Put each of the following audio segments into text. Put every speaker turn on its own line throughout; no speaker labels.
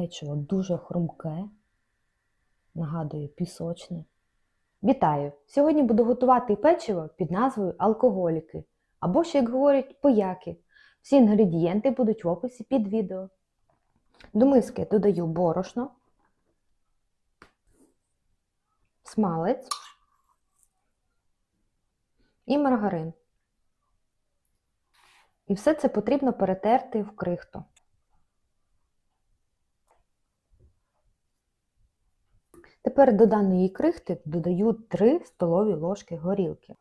Печиво дуже хрумке, нагадує пісочне. Вітаю! Сьогодні буду готувати печиво під назвою алкоголіки, або ще, як говорять, пояки. Всі інгредієнти будуть в описі під відео. До миски додаю борошно, смалець і маргарин. І все це потрібно перетерти в крихту. Тепер до даної крихти додаю 3 столові ложки горілки.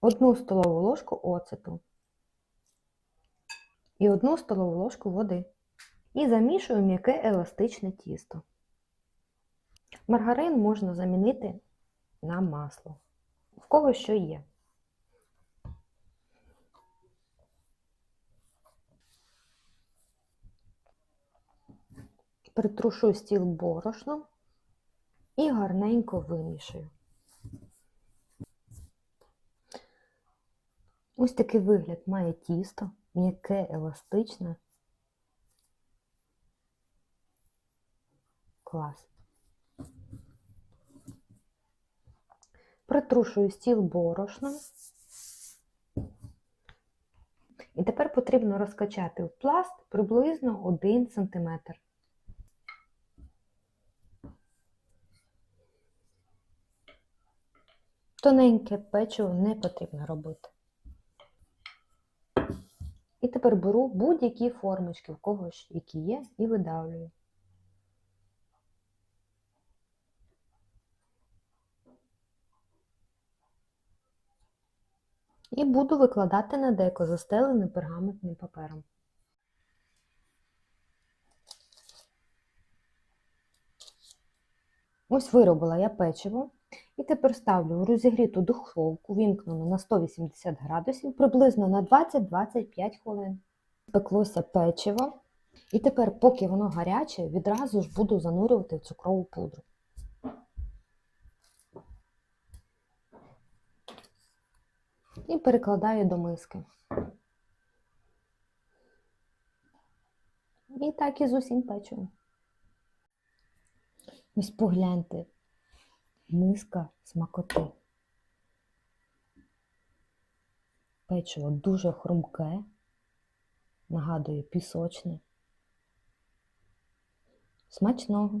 Одну столову ложку оцету і одну столову ложку води. І замішую м'яке еластичне тісто. Маргарин можна замінити на масло. В кого що є. Притрушу стіл борошном і гарненько вимішую. Ось такий вигляд має тісто, м'яке, еластичне. Клас. Притрушую стіл борошном. І тепер потрібно розкачати в пласт приблизно 1 см. Тоненьке печиво не потрібно робити. І тепер беру будь-які формочки, в когось які є, і видавлюю. І буду викладати на деко, застелене пергаментним папером. Ось виробила я печиво. І тепер ставлю розігріту духовку, вімкнену на 180 градусів, приблизно на 20-25 хвилин. Пеклося печиво. І тепер, поки воно гаряче, відразу ж буду занурювати в цукрову пудру. І перекладаю до миски. І так і з усім печивом. Ось погляньте, миска смакоти. Печиво дуже хрумке, нагадує пісочне. Смачного!